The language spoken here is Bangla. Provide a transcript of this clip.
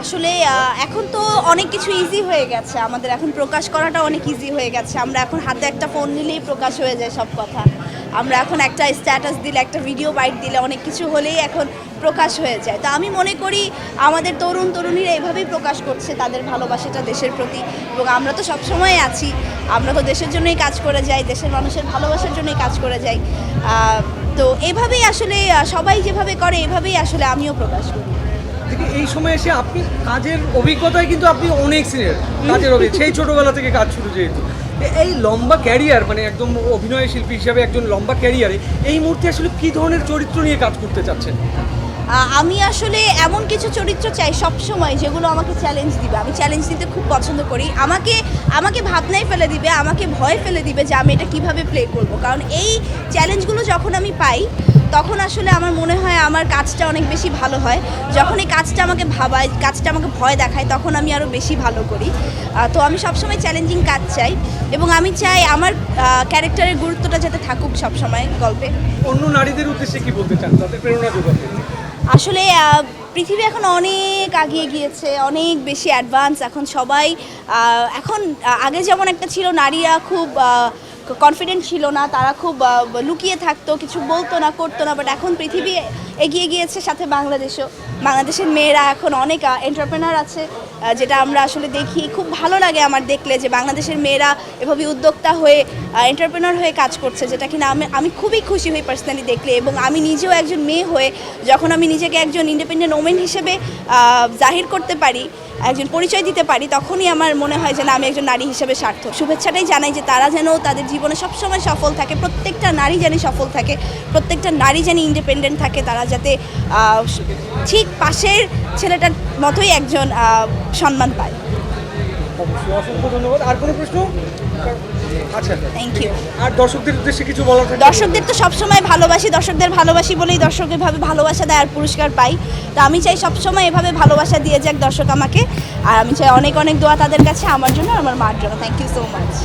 আসলে এখন তো অনেক কিছু ইজি হয়ে গেছে। আমাদের এখন প্রকাশ করাটা অনেক ইজি হয়ে গেছে। আমরা এখন হাতে একটা ফোন নিলেই প্রকাশ হয়ে যায় সব কথা। আমরা এখন একটা স্ট্যাটাস দিলে, একটা ভিডিও বাইট দিলে, অনেক কিছু হলেই এখন প্রকাশ হয়ে যায়। তো আমি মনে করি, আমাদের তরুণ তরুণীরা এভাবেই প্রকাশ করছে তাদের ভালোবাসাটা দেশের প্রতি। এবং আমরা তো সবসময় আছি। আমরা তো দেশের জন্যই কাজ করে যাই, দেশের মানুষের ভালোবাসার জন্যই কাজ করে যাই। তো এভাবেই আসলে সবাই যেভাবে করে, এভাবেই আসলে আমিও প্রকাশ করি। এই সময় এসে আপনি কাজের অভিজ্ঞতায় কিন্তু আপনি অনেক সিনিয়র কাজের অভিজ্ঞতা সেই ছোটবেলা থেকে কাজ শুরু যেহেতু। এই লম্বা ক্যারিয়ার মানে একদম অভিনয় শিল্পী হিসাবে একজন লম্বা ক্যারিয়ারে এই মুহূর্তে আসলে কি ধরনের চরিত্র নিয়ে কাজ করতে চাচ্ছেন? আমি আসলে এমন কিছু চরিত্র চাই সব সময় যেগুলো আমাকে চ্যালেঞ্জ দিবে। আমি চ্যালেঞ্জ দিতে খুব পছন্দ করি। আমাকে আমাকে ভাবনায় ফেলে দিবে, আমাকে ভয় ফেলে দিবে যে আমি এটা কীভাবে প্লে করব। কারণ এই চ্যালেঞ্জগুলো যখন আমি পাই, তখন আসলে আমার মনে হয় আমার কাজটা অনেক বেশি ভালো হয়। যখন এই কাজটা আমাকে ভাবায়, কাজটা আমাকে ভয় দেখায়, তখন আমি আরও বেশি ভালো করি। তো আমি সবসময় চ্যালেঞ্জিং কাজ চাই এবং আমি চাই আমার ক্যারেক্টারের গুরুত্বটা যাতে থাকুক সবসময় গল্পে। অন্য নারীদের উদ্দেশ্যে কি বলতে চান? তাদের প্রেরণা যোগাতে আসলে পৃথিবী এখন অনেক আগিয়ে গিয়েছে, অনেক বেশি অ্যাডভান্স এখন সবাই এখন আগে যেমন একটা ছিল, নারীরা খুব কনফিডেন্ট ছিল না, তারা খুব লুকিয়ে থাকতো, কিছু বলতো না, করতো না বাট এখন পৃথিবী এগিয়ে গিয়েছে সাথে বাংলাদেশও। বাংলাদেশের মেয়েরা এখন অনেক এন্টারপ্রেনার আছে যেটা আমরা আসলে দেখি। খুব ভালো লাগে আমার দেখলে যে বাংলাদেশের মেয়েরা এভাবে উদ্যোক্তা হয়ে এন্টারপ্রেনার হয়ে কাজ করছে, যেটা কিনা আমি আমি খুবই খুশি হই পার্সোনালি দেখলে। এবং আমি নিজেও একজন মেয়ে হয়ে যখন আমি নিজেকে একজন ইন্ডিপেন্ডেন্ট ওমেন হিসেবে জাহির করতে পারি, একজন পরিচয় দিতে পারি, তখনই আমার মনে হয় যে না, আমি একজন নারী হিসেবে সার্থক। শুভেচ্ছাটাই জানাই যে তারা যেন তাদের জীবনে সবসময় সফল থাকে প্রত্যেকটা নারী যেন সফল থাকে প্রত্যেকটা নারী যেন ইন্ডিপেন্ডেন্ট থাকে তারা যাতে ঠিক পাশের ছেলেটার মতোই একজন সম্মান পায়। অসংখ্য ধন্যবাদ। আর কোনো প্রশ্ন? আচ্ছা। থ্যাংক ইউ আর দর্শকদের উদ্দেশ্যে কিছু বলার দর্শকদের তো সবসময় ভালোবাসি দর্শকদের ভালোবাসি বলেই দর্শক এভাবে ভালোবাসা দেয় আর পুরস্কার পাই। তো আমি চাই সবসময় এভাবে ভালোবাসা দিয়ে যাক দর্শক আমাকে। আর আমি চাই অনেক অনেক দোয়া তাদের কাছে আমার জন্য আমার মার জন্য। Thank you so much